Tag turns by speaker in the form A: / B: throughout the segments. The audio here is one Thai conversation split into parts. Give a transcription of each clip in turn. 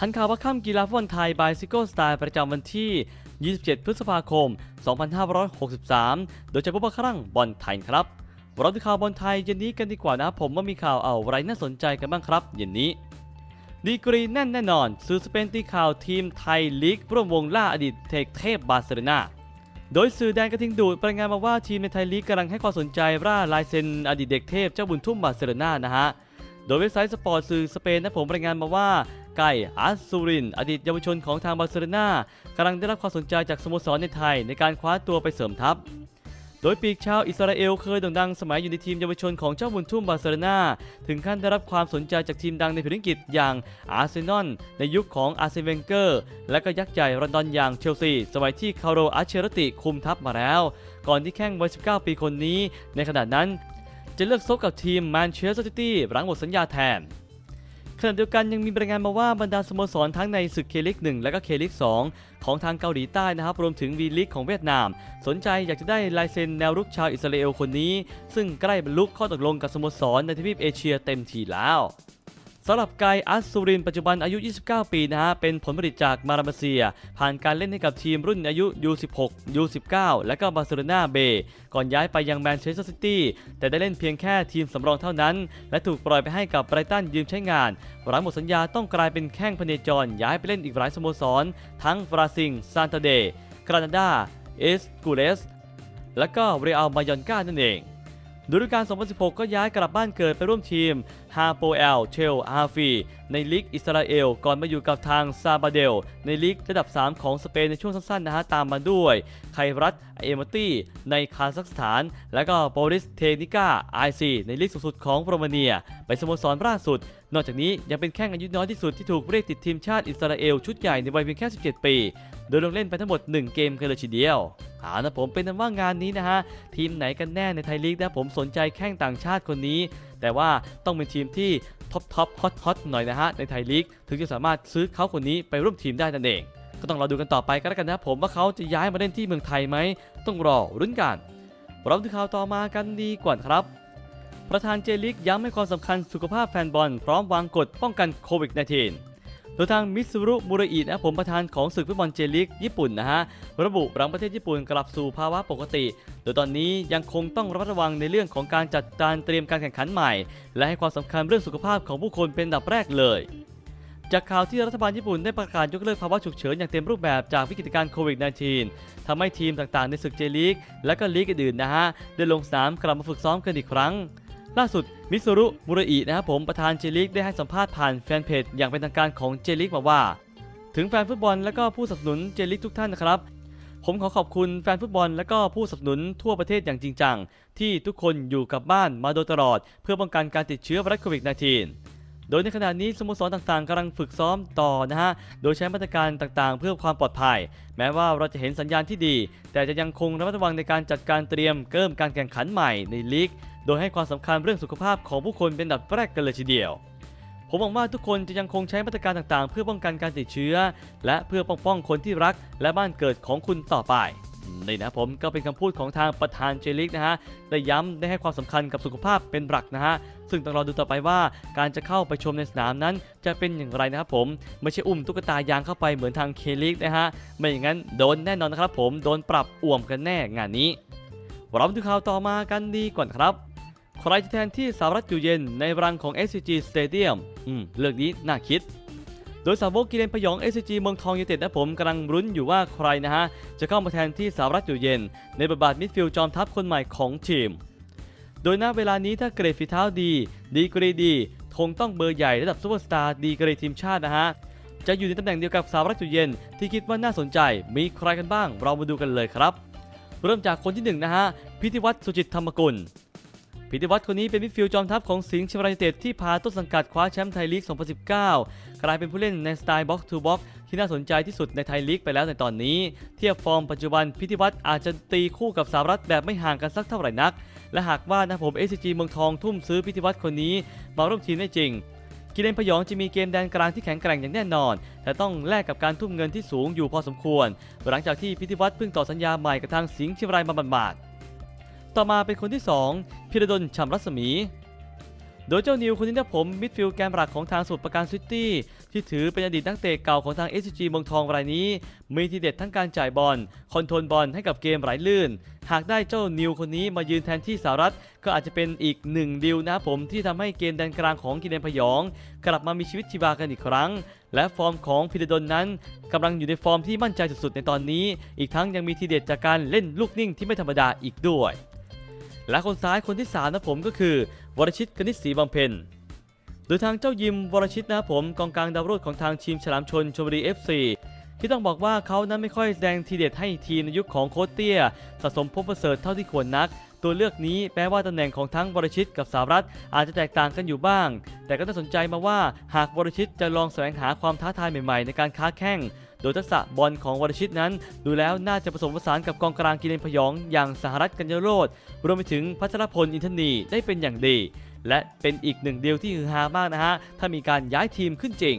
A: ทันข่าวว่าค่ำกีฬาฟุตบอลไทยบายซิโก้สไตล์ประจำวันที่ 27 พฤษภาคม 2563 โดยจะพบว่าครั้งบอลไทยครับเราดูข่าวบอลไทยเย็นนี้กันดีกว่านะผมว่ามีข่าวเอาอะไรน่าสนใจกันบ้างครับ เย็นนี้ดีกรีแน่นแน่นอนสื่อสเปนตีข่าวทีมไทยลีกร่วมวงล่าอดีตเทคเทพบาร์เซโลนาโดยสื่อแดนกระทิงดูดรายงานมาว่าทีมในไทยลีกกำลังให้ความสนใจร่าลายเซ็นอดีตเด็กเทพเจ้าบุญทุ่มบาร์เซโลนานะฮะโดยเว็บไซต์สปอร์ตสื่อสเปนนะผมรายงานมาว่า ไกอาร์ซูริน อดีตเยาวชนของทางบาร์เซโลนากำลังได้รับความสนใจจากสโมสรในไทยในการคว้าตัวไปเสริมทัพ โดยปีกชาวอิสราเอลเคยโด่งดังสมัยอยู่ในทีมเยาวชนของเจ้าบุญทุ่มบาร์เซโลนาถึงขั้นได้รับความสนใจจากทีมดังในแผ่นดินอังกฤษอย่างอาร์เซนอลในยุคของอาร์เซนเวนเกอร์ และก็ยักษ์ใหญ่รอนดอนอย่างเชลซีสมัยที่คาร์โรอาเชรติคุมทัพมาแล้ว ก่อนที่แข้งวัย 19 ปีคนนี้ ในขณะนั้นจะเลือกซบกับทีมแมนเชสเตอร์ซิตี้หลังหมดสัญญาแทน ขณะเดียวกันยังมีรายงานมาว่าบรรดาสโมสรทั้งในศึกเคลิก1และก็เคลิก2ของทางเกาหลีใต้นะครับรวมถึงวีลิกของเวียดนาม สนใจอยากจะได้ลายเซ็นแนวรุกชาวอิสราเอลคนนี้ ซึ่งใกล้บรรลุข้อตกลงกับสโมสรในทวีปเอเชียเต็มทีแล้ว สำหรับไกอัสซูรินปัจจุบันอายุ 29 ปีนะฮะ เป็นผลผลิตจากมารามาเซีย ผ่านการเล่นให้กับทีมรุ่นอายุ U16 U19 และก็บาร์เซโลนาเบก่อนย้ายไปยังแมนเชสเตอร์ซิตี้ แต่ได้เล่นเพียงแค่ทีมสำรองเท่านั้น และถูกปล่อยไปให้กับไบรตันยืมใช้งานหลังหมดสัญญาต้องกลายเป็นแข้งพเนจร ย้ายไปเล่นอีกหลายสโมสร ทั้งฟราซิงซานตาเดกรานาดาเอสกูเลสและก็เรอัลมายอนกานั่นเอง ฤดูกาล 2016 ก็ย้ายกลับบ้านเกิดไปร่วมทีมฮาโปเอลเชลอาฟีในลีกอิสราเอล ก่อนมาอยู่กับทางซาบาเดล ในลีกระดับ 3 ของสเปนในช่วงสั้นๆนะฮะตามมาด้วย ไครัตเอมตี้ในคาซัคสถาน และก็โบริสเทนิก้าไอซีในลีกสูงสุดของโรมาเนีย ไปสโมสรล่าสุด นอกจากนี้ยังเป็นแข้งอายุน้อยที่สุดที่ถูกเรียกติดทีมชาติอิสราเอลชุดใหญ่ในวัยเพียงแค่ 17 ปี โดยลงเล่นไปทั้งหมด 1 เกมกันเลยทีเดียว เอานะผมเป็นนั้นว่างานนี้นะฮะทีมไหนกันแน่ในไทยลีกนะผมสนใจแข้งต่างชาติคนนี้ แต่ว่าต้องเป็นทีมที่ท็อปท็อปฮอตฮอตหน่อยนะฮะในไทยลีกถึงจะสามารถซื้อเขาคนนี้ไปร่วมทีมได้นั่นเอง ก็ต้องรอดูกันต่อไปกันแล้วกันนะผมว่าเขาจะย้ายมาเล่นที่เมืองไทยไหมต้องรอรุ้นกันเราดูข่าวต่อมากันดีกว่าครับประธานเจลิกย้ำให้ความสำคัญสุขภาพแฟนบอลพร้อมวางกฎป้องกันโควิด -19 โดยทางมิซูรุมุระอินะผมประธานของศึกฟุตบอลเจลิกญี่ปุ่นนะฮะระบุหลังประเทศญี่ปุ่นกลับสู่ภาวะปกติ โดยตอนนี้ยังคงต้องระมัดระวังในเรื่องของการจัดการเตรียมการแข่งขันใหม่ และให้ความสำคัญเรื่องสุขภาพของผู้คนเป็นดับแรกเลยจากข่าวที่รัฐบาลญี่ปุ่นได้ประกาศยกเลิกภาวะฉุกเฉินอย่างเต็มรูปแบบจากวิกฤตการณ์โควิด -19 ทำให้ทีมต่างๆในศึกเจลีกและก็ลีกอื่นๆนะฮะ ได้ลงสนามกลับมาฝึกซ้อมกันอีกครั้ง ล่าสุดมิซูรุมุระอินะครับผมประธานเจลิกได้ให้สัมภาษณ์ผ่านแฟนเพจอย่างเป็นทางการของเจลิกมาว่า ถึงแฟนฟุตบอลและก็ผู้สนับสนุนเจลิกทุกท่านนะครับ ผมขอขอบคุณแฟนฟุตบอลและก็ผู้สนับสนุนทั่วประเทศอย่างจริงจัง ที่ทุกคนอยู่กับบ้านมาโดยตลอด เพื่อป้องกันการติดเชื้อไวรัสโควิด -19 โดยในขณะนี้สโมสรต่างๆกำลังฝึกซ้อมต่อนะฮะ โดยใช้มาตรการต่างๆ เพื่อความปลอดภัย แม้ว่าเราจะเห็นสัญญาณที่ดี แต่จะยังคงระมัดระวังในการจัดการเตรียมเริ่มการแข่งขันใหม่ในลีก โดยให้ความสำคัญเรื่องสุขภาพของผู้คนเป็นดับแรกกันเลยทีเดียว ผมหวังว่าทุกคนจะยังคงใช้มาตรการต่างๆ เพื่อป้องกันการติดเชื้อ และเพื่อปกป้องคนที่รักและบ้านเกิดของคุณต่อไปนี่นะผมก็เป็นคำพูดของทางประธานเจลิกนะฮะได้ย้ำได้ให้ความสำคัญกับสุขภาพเป็นหลักนะฮะซึ่งต้องรอดูต่อไปว่าการจะเข้าไปชมในสนามนั้น จะเป็นอย่างไรนะครับผมไม่ใช่อุ้มตุ๊กตายางเข้าไปเหมือนทางเคลิกนะฮะไม่อย่างนั้นโดนแน่นอนนะครับผมโดนปรับอ่วมกันแน่งานนี้เรามาดูข่าวต่อมากันดีก่อนครับ ใครจะแทนที่สหรัฐอยู่เย็นในรังของ SCG Stadium อืมเรื่องนี้น่าคิด โดยสาวกกิเลนพยอง SCG เมืองทองยูไนเต็ดนะผมกำลังรุ้นอยู่ว่าใครนะฮะ จะเข้ามาแทนที่สหรัฐอยู่เย็น ในบทบาทมิดฟิลด์จอมทัพคนใหม่ของทีม โดยณเวลานี้ถ้าเกรดฝีเท้าดี ดีกรีดีคงต้องเบอร์ใหญ่ระดับซูเปอร์สตาร์ดีกรีทีมชาตินะฮะจะอยู่ในตำแหน่งเดียวกับสหรัฐอยู่เย็น ที่คิดว่าน่าสนใจ มีใครกันบ้าง เรามาดูกันเลยครับ เริ่มจากคนที่หนึ่งนะฮะพิธิวัตรสุจิตธรรมกุล พิธิวัตรคนนี้เป็นมิดฟิลด์จอมทัพของสิงห์เชียงรายยูเต็ดที่พาต้นสังกัดคว้าแชมป์ไทยลีก 2019 กลายเป็นผู้เล่นในสไตล์บ็อกซ์ทูบ็อกที่น่าสนใจที่สุดในไทยลีกไปแล้วในตอนนี้ เทียบฟอร์มปัจจุบันพิธิวัตรอาจจะตีคู่กับสหรัฐแบบไม่ห่างกันสักเท่าไหร่นัก และหากว่านะผม SCG เมืองทองทุ่มซื้อพิธิวัตรคนนี้ มาร่วมทีมได้จริงกิเลนพยองจะมีเกมแดนกลางที่แข็งแกร่งอย่างแน่นอน แต่ต้องแลกกับการทุ่มเงินที่สูงอยู่พอสมควร หลังจากที่พิธิวัตรเพิ่งต่อสัญญาใหม่กับทางสิงห์เชียงรายมาบาด ต่อมาเป็นคนที่ 2 พิรดลฉ่ำรัศมี โดยเจ้านิวคนนี้นะผมมิดฟิลด์แกนหลักของทางสมุทรปราการซิตี้ที่ถือเป็นอดีตนักเตะเก่าของทาง SCG เมืองทองรายนี้ มีทีเด็ดทั้งการจ่ายบอลคอนโทรลบอลให้กับเกมไหลลื่น หากได้เจ้านิวคนนี้มายืนแทนที่สารัตก็อาจจะเป็นอีกหนึ่งดิวนะผมที่ทำให้เกมแดนกลางของกิเลนพยอง กลับมามีชีวิตชีวากันอีกครั้ง และฟอร์มของพิรดลนั้นกำลังอยู่ในฟอร์มที่มั่นใจสุดๆในตอนนี้ อีกทั้งยังมีทีเด็ดจากการเล่นลูกนิ่งที่ไม่ธรรมดาอีกด้วย และคนซ้ายคนที่สามนะผมก็คือ วรชิตกนิษฐศรีบำเพ็ญโดยทางเจ้ายิมวรชิตนะครับผมกองกลางดาวรุ่งของทางทีมฉลามชนชมบุรี FC ที่ต้องบอกว่าเขานั้นไม่ค่อยแสดงทีเด็ดให้ทีมในยุคของโคตเตี้ย สะสมพบประเสริฐเท่าที่ควรนัก ตัวเลือกนี้แม้ว่าตำแหน่งของทั้งวรชิตกับสารัตอาจจะแตกต่างกันอยู่บ้าง แต่ก็น่าสนใจมาว่าหากวรชิตจะลองแสวงหาความท้าทายใหม่ๆ ในการค้าแข่งโดยทักษะบอลของวรชิตนั้น ดูแล้วน่าจะผสมผสานกับกองกลางกิเลนพยองอย่างสหรัฐกัญญโรธรวมไปถึงพัชรพลอินทนีได้เป็นอย่างดี และเป็นอีกหนึ่งเดียวที่ฮือฮามากนะฮะถ้ามีการย้ายทีมขึ้นจริง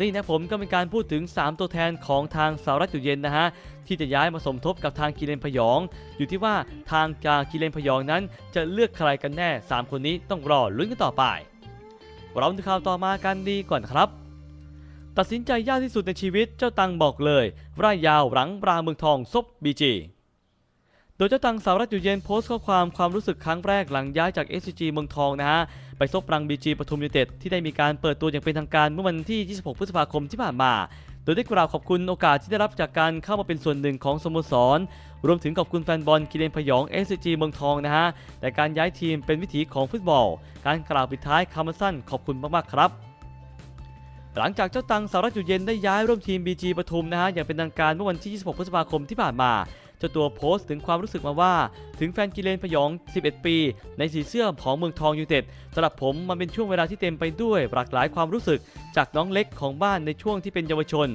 A: นี่นะผมก็เป็นการพูดถึง 3 ตัวแทนของทางสหรัฐอยู่เย็นนะฮะที่จะย้ายมาสมทบกับทางกิเลนพยอง อยู่ที่ว่าทางจากกิเลนพยองนั้น จะเลือกใครกันแน่ 3 คนนี้ต้องรอลุ้นกันต่อไป เราดูข่าวต่อมากันดีก่อนครับตัดสินใจยากที่สุดในชีวิตเจ้าตังบอกเลย ร่ายยาวหลังปราเมืองทองซบบีจี โดยเจ้าตังสาวรัฐอยู่เย็นโพสต์ข้อความความรู้สึกครั้งแรกหลังย้ายจาก SCG เมืองทองนะฮะ ไปซบปรังบีจีปทุมยูเต็ดที่ได้มีการเปิดตัวอย่างเป็นทางการเมื่อวันที่ 26 พฤษภาคมที่ผ่านมา โดยได้กล่าวขอบคุณโอกาสที่ได้รับจากการเข้ามาเป็นส่วนหนึ่งของสโมสร รวมถึงขอบคุณแฟนบอลกิเลนพยอง SCG เมืองทองนะฮะ แต่การย้ายทีมเป็นวิถีของฟุตบอล การกล่าวปิดท้ายคำสั้นขอบคุณมากๆครับหลังจากเจ้าตังสาวรัฐอยู่เย็นได้ย้ายร่วมทีม BG ปทุมนะฮะอย่างเป็นทางการเมื่อวันที่ 26 พฤษภาคมที่ผ่านมา เจ้าตัวโพสต์ถึงความรู้สึกมาว่า ถึงแฟนกิเลนพยอง 11 ปี ในสีเสื้อของเมืองทองยูไนเต็ดสำหรับผมมันเป็นช่วงเวลาที่เต็มไปด้วยหลากหลายความรู้สึก จากน้องเล็กของบ้านในช่วงที่เป็นเยาวชน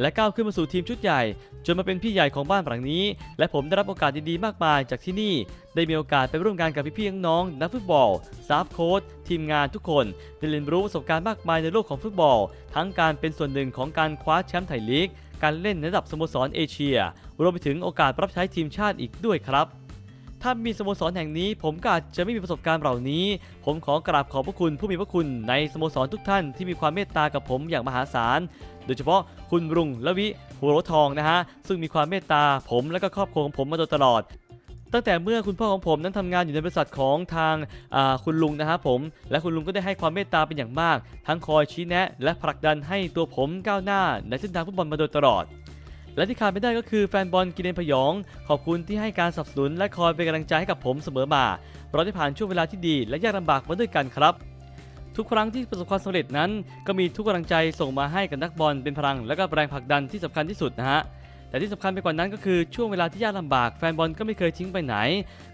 A: และก้าวขึ้นมาสู่ทีมชุดใหญ่ จนมาเป็นพี่ใหญ่ของบ้านหลังนี้ และผมได้รับโอกาสดีๆมากมายจากที่นี่ ได้มีโอกาสไปร่วมงานกับพี่ๆน้องๆนักฟุตบอลสตาฟโค้ชทีมงานทุกคนได้เรียนรู้ประสบการณ์มากมายในโลกของฟุตบอล ทั้งการเป็นส่วนหนึ่งของการคว้าแชมป์ไทยลีก การเล่นในระดับสโมสรเอเชีย รวมไปถึงโอกาสรับใช้ทีมชาติอีกด้วยครับ ถ้ามีสโมสรแห่งนี้ ผมก็อาจจะไม่มีประสบการณ์เหล่านี้ ผมขอกราบขอบพระคุณผู้มีพระคุณในสโมสรทุกท่านที่มีความเมตตากับผมอย่างมหาศาล โดยเฉพาะคุณรุ่งละวิหัวโรทองนะฮะ ซึ่งมีความเมตตาผมและก็ครอบครัวของผมมาโดยตลอด ตั้งแต่เมื่อคุณพ่อของผมนั้นทำงานอยู่ในบริษัทของทางาคุณลุงนะฮะผม และคุณลุงก็ได้ให้ความเมตตาเป็นอย่างมาก ทั้งคอยชี้แนะ และผลักดันให้ตัวผมก้าวหน้าในเส้นทางฟุตบอลมาโดยตลอด และที่ขาดไม่ได้ก็คือแฟนบอลกินเนนพยอง ขอบคุณที่ให้การสนับสนุนและคอยเป็นกำลังใจให้กับผมเสมอมาเราได้ผ่านช่วงเวลาที่ดี และยากลำบากมาด้วยกันครับทุกครั้งที่ประสบความสำเร็จนั้น ก็มีทุกกำลังใจส่งมาให้กับนักบอลเป็นพลัง และก็แรงผลักดันที่สำคัญที่สุดนะฮะ แต่ที่สำคัญไปกว่านั้นก็คือช่วงเวลาที่ยากลำบากแฟนบอลก็ไม่เคยทิ้งไปไหน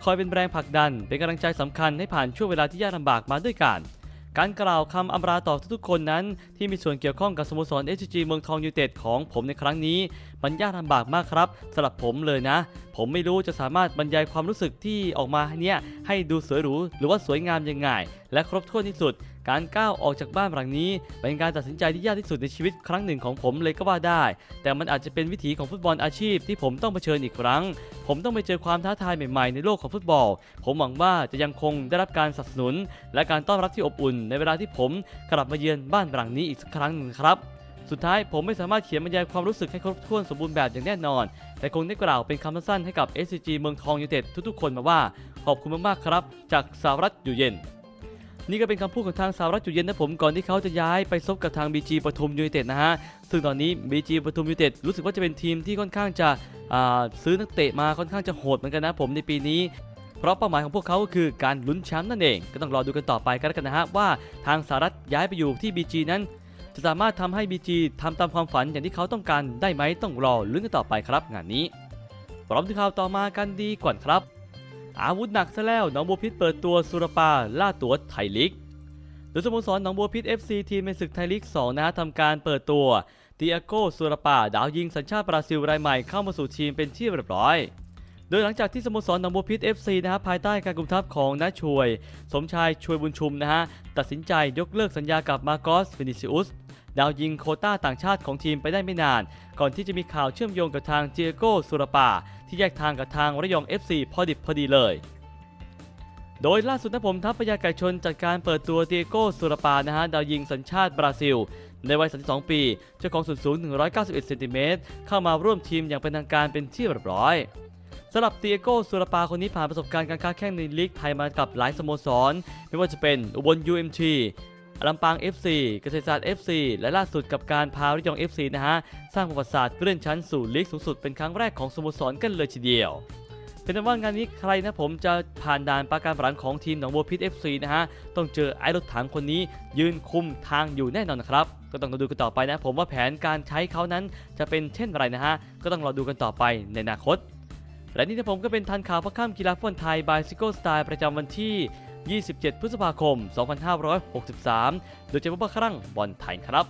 A: คอยเป็นแรงผลักดัน เป็นกำลังใจสำคัญให้ผ่านช่วงเวลาที่ยากลำบากมาด้วยกันการกล่าวคำอำลาต่อทุกๆคนนั้น ที่มีส่วนเกี่ยวข้องกับสโมสร SCG เมืองทองยูไนเต็ดของผมในครั้งนี้มันยากลำบากมากครับสำหรับผมเลยนะ ผมไม่รู้จะสามารถบรรยายความรู้สึกที่ออกมาเนี่ยให้ดูสวยหรูหรือว่าสวยงามยังไง และครบถ้วนที่สุด การก้าวออกจากบ้านหลังนี้ เป็นการตัดสินใจที่ยากที่สุดในชีวิตครั้งหนึ่งของผมเลยก็ว่าได้ แต่มันอาจจะเป็นวิถีของฟุตบอลอาชีพที่ผมต้องเผชิญอีกครั้ง ผมต้องไปเจอความท้าทายใหม่ๆในโลกของฟุตบอล ผมหวังว่าจะยังคงได้รับการสนับสนุน และการต้อนรับที่อบอุ่น ในเวลาที่ผมกลับมาเยือนบ้านหลังนี้อีกสักครั้งหนึ่งครับสุดท้ายผมไม่สามารถเขียนบรรยายความรู้สึกให้ครบถ้วนสมบูรณ์แบบอย่างแน่นอน แต่คงได้กล่าวเป็นคำสั้นๆให้กับ SCG เมืองทองยูไนเต็ดทุกๆ คนมาว่า ขอบคุณมากๆครับ จากสารัฐอยู่เย็น นี่ก็เป็นคำพูดของทางสารัฐอยู่เย็นนะผมก่อนที่เขาจะย้ายไปซบกับทาง BG ปทุมยูไนเต็ดนะฮะ ซึ่งตอนนี้ BG ปทุมยูไนเต็ดรู้สึกว่าจะเป็นทีมที่ค่อนข้างจะซื้อนักเตะมาค่อนข้างจะโหดเหมือนกันนะผมในปีนี้เพราะเป้าหมายของพวกเขาก็คือการลุ้นแชมป์นั่นเอง ก็ต้องรอดูกันต่อไปกันแล้วกันนะฮะว่าทางสหรัฐย้ายไปอยู่ที่ BG นั้น จะสามารถทำให้ BG ทำตามความฝันอย่างที่เขาต้องการได้ไหมต้องรอลุ้นกันต่อไปครับ งานนี้พร้อมที่ข่าวต่อมากันดีก่อนครับ อาวุธหนักซะแล้วหนองบัวพิษเปิดตัวสุรปาล่าตัวไทยลีกโดยสโมสรหนองบัวพิษ FC ทีมในศึกไทยลีก 2นะฮะทำการเปิดตัวติอาโกสุรปาดาวยิงสัญชาติบราซิลรายใหม่เข้ามาสู่ทีมเป็นที่เรียบร้อย โดยหลังจากที่สโมสรหนองบัวพิษ FC นะฮะภายใต้การกุมทัพของน้าช่วย สมชายช่วยบุญชุมนะฮะตัดสินใจยกเลิกสัญญากับมาโกสฟินิซิอุส ดาวยิงโคต้าต่างชาติของทีมไปได้ไม่นาน ก่อนที่จะมีข่าวเชื่อมโยงกับทางเจโกสุรปา ที่แยกทางกับทางระยอง FC พอดิบพอดีเลยโดยล่าสุดนะผมทัพพยาไก่ชนจัดการเปิดตัวเตียโก้สุรปานะฮะดาวยิงสัญชาติบราซิล ในวัย 32 ปี เจ้าของส่วนสูง 191 เซนติเมตรเข้ามาร่วมทีมอย่างเป็นทางการเป็นที่เรียบร้อยสำหรับเตียโก้สุรปาคนนี้ผ่านประสบการณ์การค้าแข่งในลีกไทยมากับหลายสโมสร ไม่ว่าจะเป็นอุบล UMT อ ลัมปาง FC เกษตรศาสตร์ FC และล่าสุดกับการพาริยอง FC นะฮะ สร้างประวัติศาสตร์เลื่อนชั้นสู่ลีกสูงสุดเป็นครั้งแรกของสโมสรกันเลยทีเดียว เป็นว่างานนี้ใครนะผมจะผ่านด่านประการผลังของทีมหนองบัวพิษ FC นะฮะ ต้องเจอไอ้รถถังคนนี้ยืนคุมทางอยู่แน่นอนนะครับ ก็ต้องรอดูกันต่อไปนะ ผมว่าแผนการใช้เขานั้นจะเป็นเช่นไรนะฮะ ก็ต้องรอดูกันต่อไปในอนาคต และนี่นะผมก็เป็นทันข่าวพระข้ามกีฬาฟุตบอลไทย Bicycle Style ประจำวันที่ 27 พฤษภาคม 2563 โดยเฉพาะครั้งบอลไทยครับ